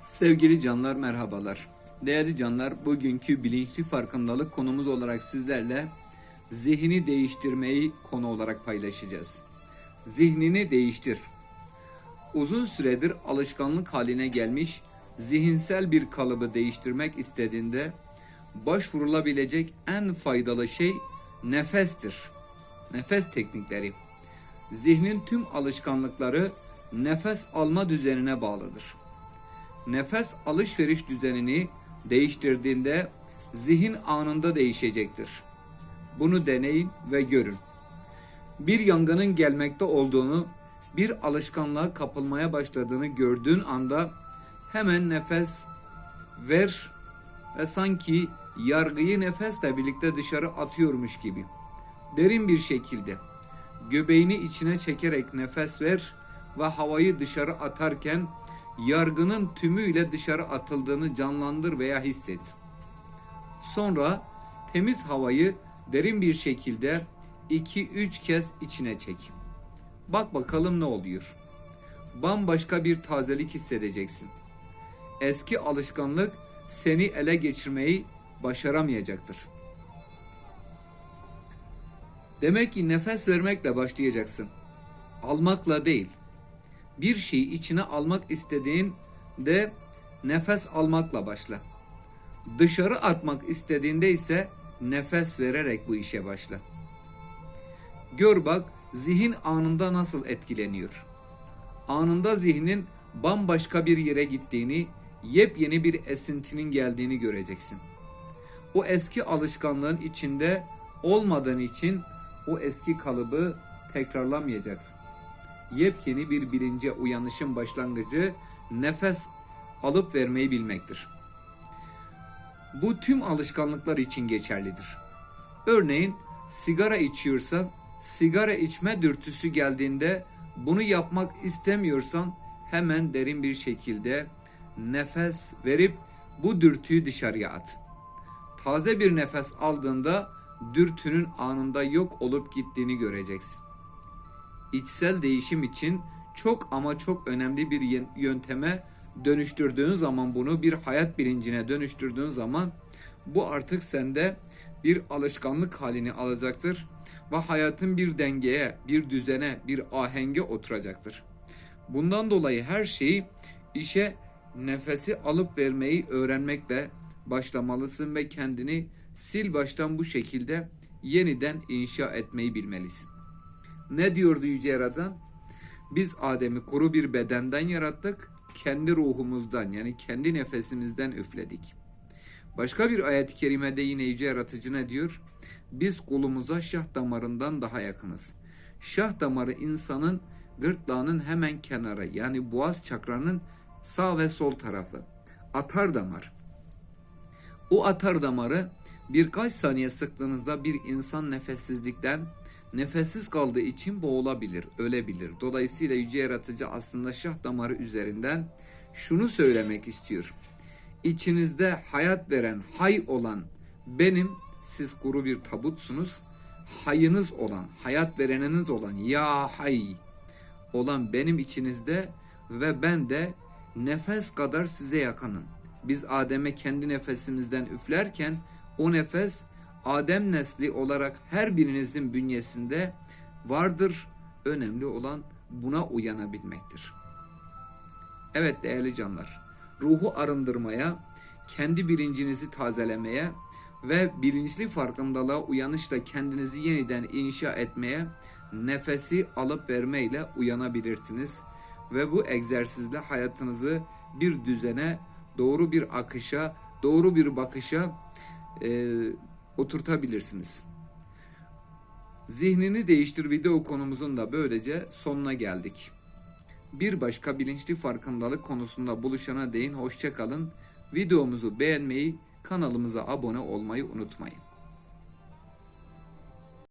Sevgili canlar merhabalar. Değerli canlar bugünkü bilinçli farkındalık konumuz olarak sizlerle zihni değiştirmeyi konu olarak paylaşacağız. Zihnini değiştir. Uzun süredir alışkanlık haline gelmiş zihinsel bir kalıbı değiştirmek istediğinde başvurulabilecek en faydalı şey nefestir. Nefes teknikleri. Zihnin tüm alışkanlıkları nefes alma düzenine bağlıdır. Nefes alışveriş düzenini değiştirdiğinde zihin anında değişecektir. Bunu deneyin ve görün. Bir yangının gelmekte olduğunu, bir alışkanlığa kapılmaya başladığını gördüğün anda hemen nefes ver ve sanki yargıyı nefesle birlikte dışarı atıyormuş gibi derin bir şekilde göbeğini içine çekerek nefes ver ve havayı dışarı atarken yargının tümüyle dışarı atıldığını canlandır veya hisset. Sonra temiz havayı derin bir şekilde 2-3 kez içine çek. Bak bakalım ne oluyor. Bambaşka bir tazelik hissedeceksin. Eski alışkanlık seni ele geçirmeyi başaramayacaktır. Demek ki nefes vermekle başlayacaksın. Almakla değil. Bir şeyi içine almak istediğinde nefes almakla başla. Dışarı atmak istediğinde ise nefes vererek bu işe başla. Gör bak zihin anında nasıl etkileniyor. Anında zihnin bambaşka bir yere gittiğini, yepyeni bir esintinin geldiğini göreceksin. O eski alışkanlığın içinde olmadığın için o eski kalıbı tekrarlamayacaksın. Yepyeni bir bilince uyanışın başlangıcı nefes alıp vermeyi bilmektir. Bu tüm alışkanlıklar için geçerlidir. Örneğin sigara içiyorsan, sigara içme dürtüsü geldiğinde bunu yapmak istemiyorsan hemen derin bir şekilde nefes verip bu dürtüyü dışarıya at. Taze bir nefes aldığında dürtünün anında yok olup gittiğini göreceksin. İçsel değişim için çok ama çok önemli bir yönteme dönüştürdüğün zaman bunu bir hayat bilincine dönüştürdüğün zaman bu artık sende bir alışkanlık halini alacaktır ve hayatın bir dengeye, bir düzene, bir ahenge oturacaktır. Bundan dolayı her şeyi işe nefesi alıp vermeyi öğrenmekle başlamalısın ve kendini sil baştan bu şekilde yeniden inşa etmeyi bilmelisin. Ne diyordu Yüce Yaradan? Biz Adem'i kuru bir bedenden yarattık, kendi ruhumuzdan yani kendi nefesimizden üfledik. Başka bir ayet-i kerimede yine Yüce Yaratıcı ne diyor? Biz kulumuza şah damarından daha yakınız. Şah damarı insanın gırtlağının hemen kenarı yani boğaz çakranın sağ ve sol tarafı. Atar damar. O atar damarı birkaç saniye sıktığınızda bir insan nefessizlikten nefessiz kaldığı için boğulabilir, ölebilir. Dolayısıyla yüce yaratıcı aslında şah damarı üzerinden şunu söylemek istiyor. İçinizde hayat veren, hay olan benim, siz kuru bir tabutsunuz. Hayınız olan, hayat vereniniz olan, ya hay olan benim içinizde ve ben de nefes kadar size yakınım. Biz Adem'e kendi nefesimizden üflerken o nefes Adem nesli olarak her birinizin bünyesinde vardır. Önemli olan buna uyanabilmektir. Evet değerli canlar, ruhu arındırmaya, kendi bilincinizi tazelemeye ve bilinçli farkındalığa uyanışla kendinizi yeniden inşa etmeye nefesi alıp vermeyle uyanabilirsiniz ve bu egzersizle hayatınızı bir düzene, doğru bir akışa, doğru bir bakışa e, oturtabilirsiniz. Zihnini değiştir video konumuzun da böylece sonuna geldik. Bir başka bilinçli farkındalık konusunda buluşana değin hoşça kalın. Videomuzu beğenmeyi, kanalımıza abone olmayı unutmayın.